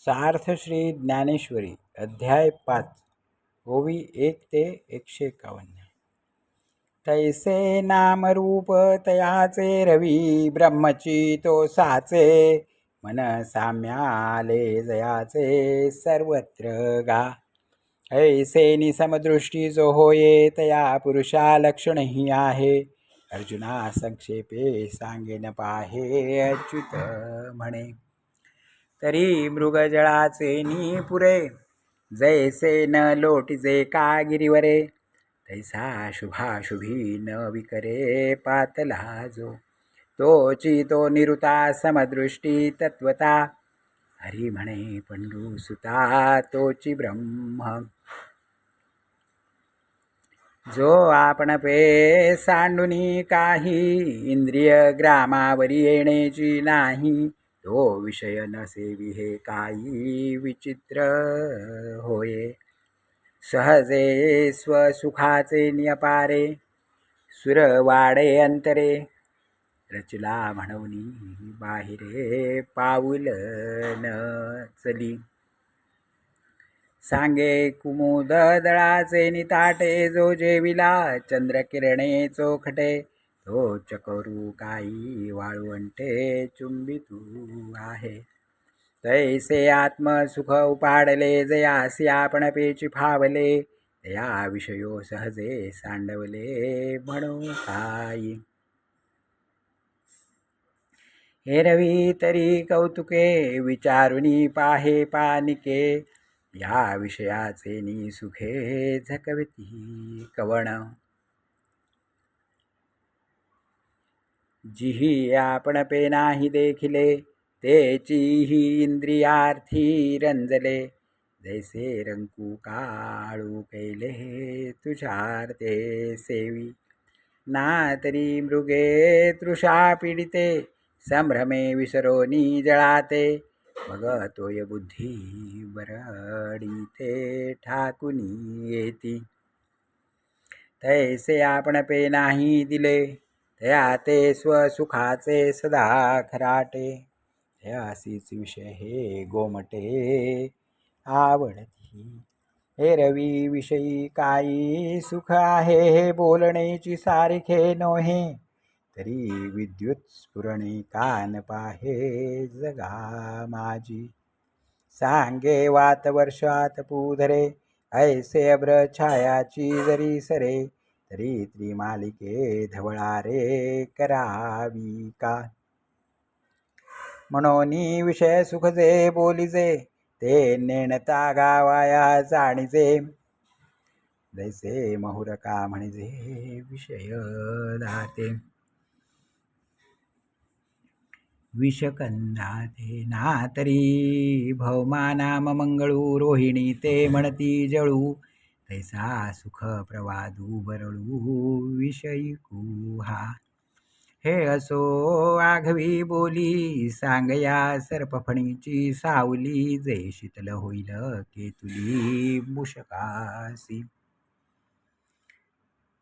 सार्थ श्री ज्ञानेश्वरी अध्याय पाच ओवी एक ते एकशे एकावन्न. तैसे नामरूप तयाचे रवी ब्रह्मची तो साचे मन साम्याले जयाचे सर्वत्र गा. ऐसे निसमदृष्टी जो होये तया पुरुषा लक्षणही आहे. अर्जुना संक्षेपे सांगेन पाहे अच्युत म्हणे. तरी मृगजळाचे नी पुरे जैसे न लोटिजे का गिरीवरे तैसा शुभाशुभी न विकरे पातला जो. तोची तो निरुता समदृष्टी तत्वता. हरी म्हणे पंडू सुता तोची ब्रह्म. जो आपण पे सांडुनी काही इंद्रिय ग्रामावरी येण्याची नाही. तो विषय नसेवी हे काही विचित्र होये। सहजे स्वसुखाचे नियपारे सुरवाडे अंतरे रचला म्हणवनी बाहिरे पाऊल न चली। सांगे कुमुद दळाचे निताटे जो जेविला चंद्रकिरणे चोखटे तोच करू काही वाळवंटे चुंबितू आहे. तैसे आत्मसुख उपाडले जयासी आपण पेची फावले या विषयो सहजे सांडवले म्हणू काही हे रवी तरी कौतुके विचारुनी पाहे पानिके या विषयाचे नि सुखे झकवती कवण. जिही आपण पे नाही देखिले तेची ही इंद्रियार्थी रंजले. जैसे रंकू काळू कैले तुषारते सेवी. ना तरी मृगे तृषा पीडिते संभ्रमे विसरोनी जळाते मग तोय बुद्धी बरडीते ठाकुनी येती. तैसे आपण पे नाही दिले ते स्वसुखाचे सदा खराटे. तयासीच विषय हे गोमटे. आवडती. हे रवी विषयी काही सुख आहे हे बोलण्याची सारखे नोहे. तरी विद्युत स्फुरणे कान पाहे जगा माझी सांगे वात वर्षात पुधरे ऐसे अब्र छायाची जरी सरे. तरी त्रिमालिके धवळारे करावी का? म्हणून विषय सुखजे बोलिजे ते नेणता गावाया जाणीजे. जैसे महुरका म्हणजे विषय दाते. विषकंदाते ना तरी भवमानाम मंगळू रोहिणी ते म्हणती जळू. तैसा सुख प्रवादू बरळू विषयी कुहा हे असो आघवी बोली सांगया सर्पफणीची सावली जे शीतल होईल केतुली मुषकासी.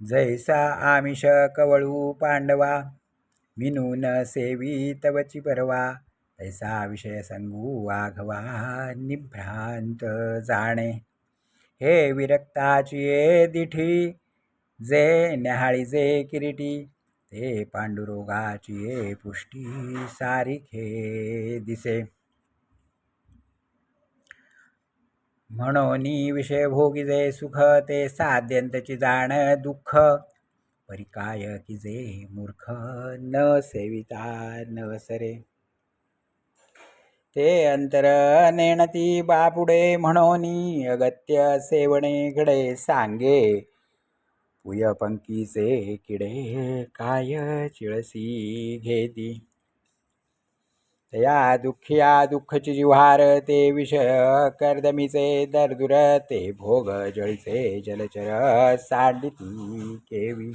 जैसा आमिष कवळू पांडवा मिनून सेवी तवची परवा तैसा विषय संगू आघवा निभ्रांत जाणे. हे विरक्ताची ये दिठी जे न्याहाळी जे किरीटी ते पांडुरोगाची ये पुष्टी सारिखे दिसे. म्हणून विषय भोगी जे सुख ते साध्यंतची जाण दुःख परिकाय की जे मूर्ख न सेविता न सरे. ते अंतर नेणती बापुडे म्हणून अगत्य सेवणे घडे सांगे. पुय पंकीचे किडे काय चिळसी घेती? तया दुःखिया दुःखची जिव्हार ते विषय कर्दमीचे दरदुर ते भोग जळीचे जलचर सांडिती केवी.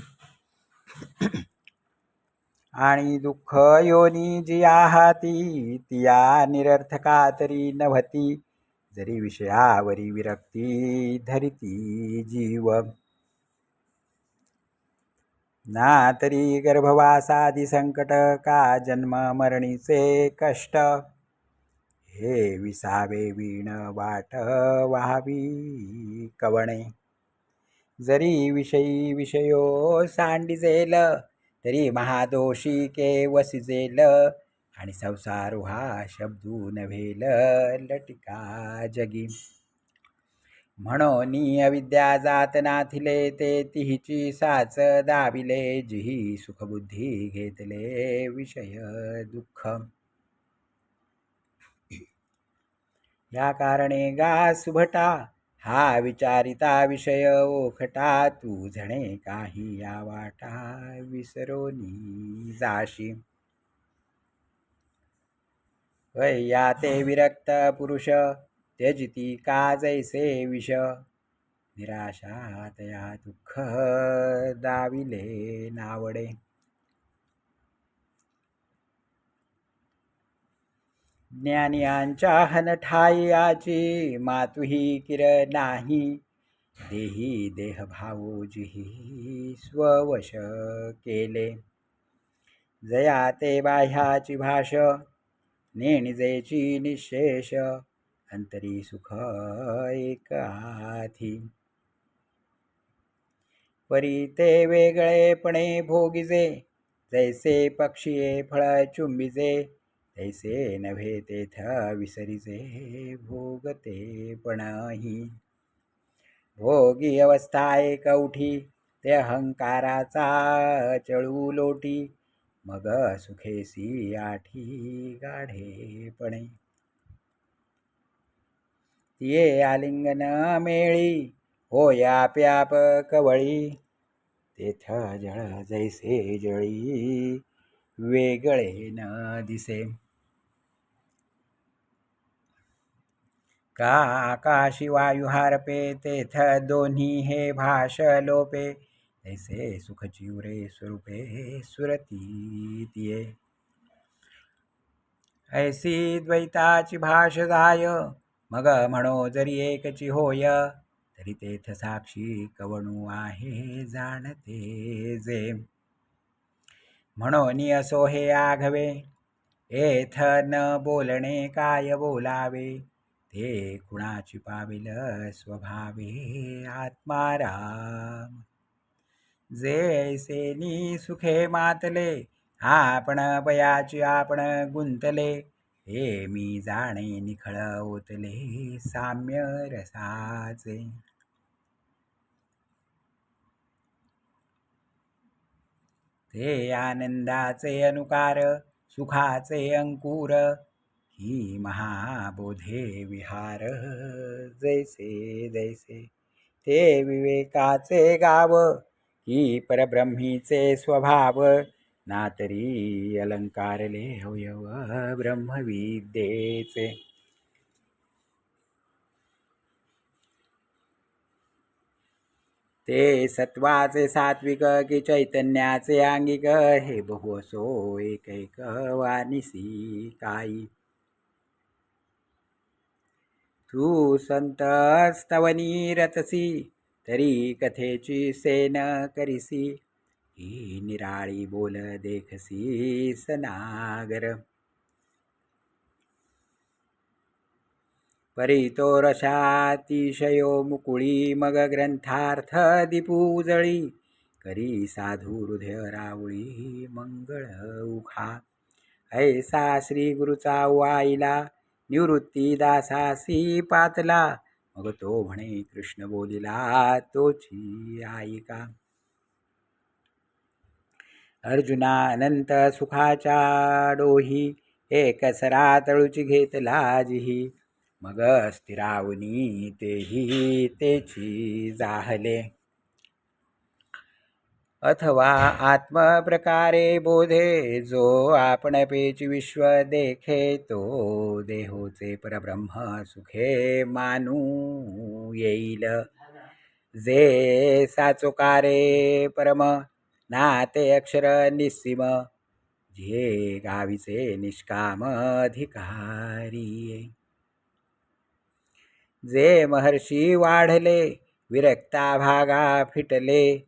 आणि दुःख योनी जी आहाती तिया निरर्थका तरी नव्हती. जरी विषयावरी विरक्ती धरिती जीव. ना तरी गर्भवासादी संकट का जन्म मरणीचे कष्ट? हे विसावे वीण वाट व्हावी कवणे? जरी विषयी विषयो सांडिजेल तरी महादोषी के वसिजेल आणि संसार हा शब्दू नव्हेल लटिका जगी. म्हणून अविद्या जात नाथिले ते तिहिची साच दाविले जिही सुखबुद्धी घेतले विषय दुःख. या कारणे गा सुभटा हा विचारिता विषय ओखटा तू झणे काही या वाटा विसरोनी जाशी. वैया ते विरक्त पुरुष त्यजिती का जैसे विष. निराशा तया दुःख दाविले नावडे. ज्ञानियांच्या हनठायाची मातुही किर नाही. देही देह भावोजीही स्ववश केले. जया ते बाह्याची भाष नेणजेची निशेष अंतरी सुख एकाथी परी ते वेगळेपणे भोगिजे जैसे पक्षीये फळ चुंबिजे ऐसे नव्हे तेथ विसरिजे भोगते पणही. भोगी अवस्था एक उठी ते अहंकाराचा चळू लोटी मग सुखेसी आठी गाढेपणे तिये आलिंगन मेळी होया प्याप कवळी तेथ जळ जैसे जळी वेगळे न दिसे. का आकाशी वायू तेथ दोन्ही हे भाष लोपे तैसे सुख उरे स्वरूपे सुरती ऐसी द्वैताची भाष जाय मग म्हणो जरी एकची होय तरी तेथ साक्षी कवणू आहे जाणते जे। म्हणून असो हे आघवे एथ न बोलणे काय बोलावे? हे कुणाची पाविल स्वभावे आत्माराम जे सेनी सुखे मातले आपण बयाची आपण गुंतले हे मी जाणे निखळ ओतले साम्य रसाचे. ते आनंदाचे अनुकार सुखाचे अंकुर ही महाबोधे विहार. जैसे जैसे ते विवेकाचे गाव ही परब्रह्मीचे स्वभाव ना तरी अलंकारले अवयव ब्रह्मविद्येचे. ते सत्वाचे सात्विक की चैतन्याचे आंगिक हे बहु असो एक वानिसी काही तू संत स्तवनी रतसी तरी कथेची सेन करिसी. ही निराळी बोल देखसी सनागर. परितो रशातिशयो मुकुळी मग ग्रंथार्थ दिपूजळी करी साधू हृदय रावळी मंगळ उखा ऐसा श्री गुरुचा वाईला निवृत्ती दासासी पातला. मग तो म्हणे कृष्ण बोलिला तोची आईका अर्जुना अनंत सुखाच्या डोही एक सरा तळूची घेतला जिही मग स्थिरावनी तेही तेची जाहले. अथवा आत्मप्रकारे बोधे जो आपणपेच विश्व देखे तो देहोचे परब्रह्म सुखे मानू येईल. जे साचोकारे परम नाते अक्षर निस्सिम जे गावीचे निष्काम अधिकारी. जे महर्षी वाढले विरक्ता भागा फिटले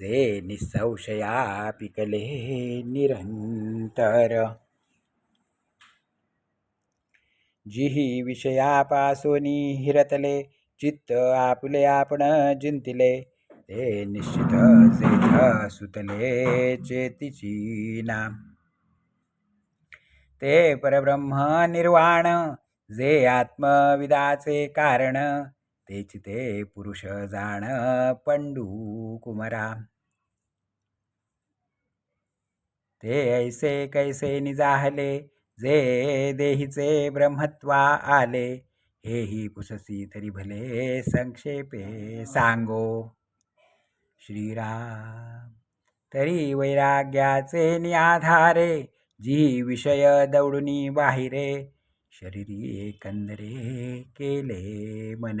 जे निसंशया पिकले निरंतर. जिही विषयापासोनी हिरतले चित्त आपले आपण जिंतिले. ते निश्चित जेथ सुतले चेतीची नाम ते परब्रह्म निर्वाण जे आत्मविदाचे कारण. तेच ते पुरुष जाण पंडू कुमरा. ते ऐसे कैसे निजाहले जे देहीचे ब्रह्मत्वा आले हेही पुससी तरी भले संक्षेपे सांगो. श्रीराम तरी वैराग्याचे निआधारे जी विषय दौडुनी बाहिरे शरीरी एकंदरे केले मन.